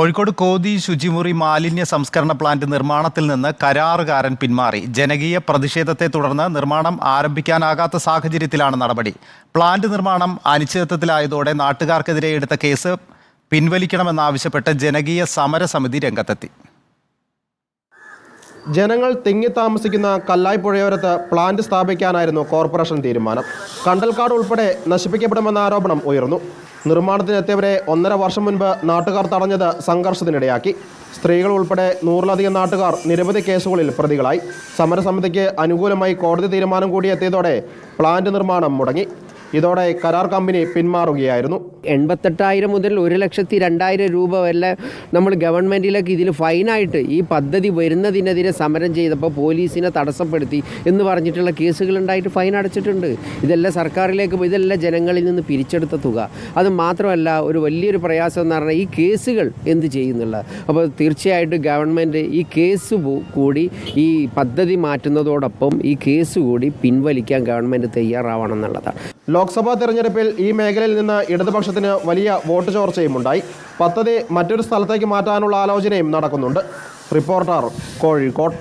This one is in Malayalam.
കോഴിക്കോട് കോതി ശുചിമുറി മാലിന്യ സംസ്കരണ പ്ലാന്റ് നിർമ്മാണത്തിൽ നിന്ന് കരാറുകാരൻ പിന്മാറി. ജനകീയ പ്രതിഷേധത്തെ തുടർന്ന് നിർമ്മാണം ആരംഭിക്കാനാകാത്ത സാഹചര്യത്തിലാണ് നടപടി. പ്ലാന്റ് നിർമ്മാണം അനിശ്ചിതത്വത്തിലായതോടെ നാട്ടുകാർക്കെതിരെ എടുത്ത കേസ് പിൻവലിക്കണമെന്നാവശ്യപ്പെട്ട് ജനകീയ സമരസമിതി രംഗത്തെത്തി. ജനങ്ങൾ തിങ്ങി താമസിക്കുന്ന കല്ലായ് പുഴയോരത്ത് പ്ലാന്റ് സ്ഥാപിക്കാനായിരുന്നു കോർപ്പറേഷൻ തീരുമാനം. കണ്ടൽക്കാട് ഉൾപ്പെടെ നശിപ്പിക്കപ്പെടുമെന്ന ആരോപണം ഉയർന്നു. നിർമ്മാണത്തിനെത്തിയവരെ ഒന്നര വർഷം മുൻപ് നാട്ടുകാർ തടഞ്ഞത് സംഘർഷത്തിനിടയാക്കി. സ്ത്രീകൾ ഉൾപ്പെടെ നൂറിലധികം നാട്ടുകാർ നിരവധി കേസുകളിൽ പ്രതികളായി. സമരസമിതിക്ക് അനുകൂലമായി കോടതി തീരുമാനം കൂടി എത്തിയതോടെ പ്ലാന്റ് നിർമ്മാണം മുടങ്ങി. ഇതോടെ കരാർ കമ്പനി പിന്മാറുകയായിരുന്നു. എൺപത്തെട്ടായിരം മുതൽ ഒരു ലക്ഷത്തി രണ്ടായിരം രൂപ വരെ നമ്മൾ ഗവൺമെന്റിലേക്ക് ഇതിൽ ഫൈനായിട്ട് ഈ പദ്ധതി വരുന്നതിനെതിരെ സമരം ചെയ്തപ്പോൾ പോലീസിനെ തടസ്സപ്പെടുത്തി എന്ന് പറഞ്ഞിട്ടുള്ള കേസുകൾ ഉണ്ടായിട്ട് ഫൈൻ അടച്ചിട്ടുണ്ട്. ഇതെല്ലാം സർക്കാരിലേക്ക് ഇതെല്ലാം ജനങ്ങളിൽ നിന്ന് പിരിച്ചെടുത്ത തുക. അത് മാത്രമല്ല ഒരു വലിയൊരു പ്രയാസം എന്ന് പറഞ്ഞാൽ ഈ കേസുകൾ എന്ത് ചെയ്യുന്നുള്ള അപ്പോൾ തീർച്ചയായിട്ടും ഗവൺമെന്റ് ഈ കേസ് കൂടി ഈ പദ്ധതി മാറ്റുന്നതോടൊപ്പം ഈ കേസ് കൂടി പിൻവലിക്കാൻ ഗവൺമെന്റ് തയ്യാറാവണം എന്നുള്ളതാണ്. ലോക്സഭാ തെരഞ്ഞെടുപ്പിൽ ഈ മേഖലയിൽ നിന്ന് ഇടതുപക്ഷത്തിന് വലിയ വോട്ട് ചോർച്ചയും ഉണ്ടായി. പദ്ധതി മറ്റൊരു സ്ഥലത്തേക്ക് മാറ്റാനുള്ള ആലോചനയും നടക്കുന്നുണ്ട്. റിപ്പോർട്ടർ കോഴിക്കോട്.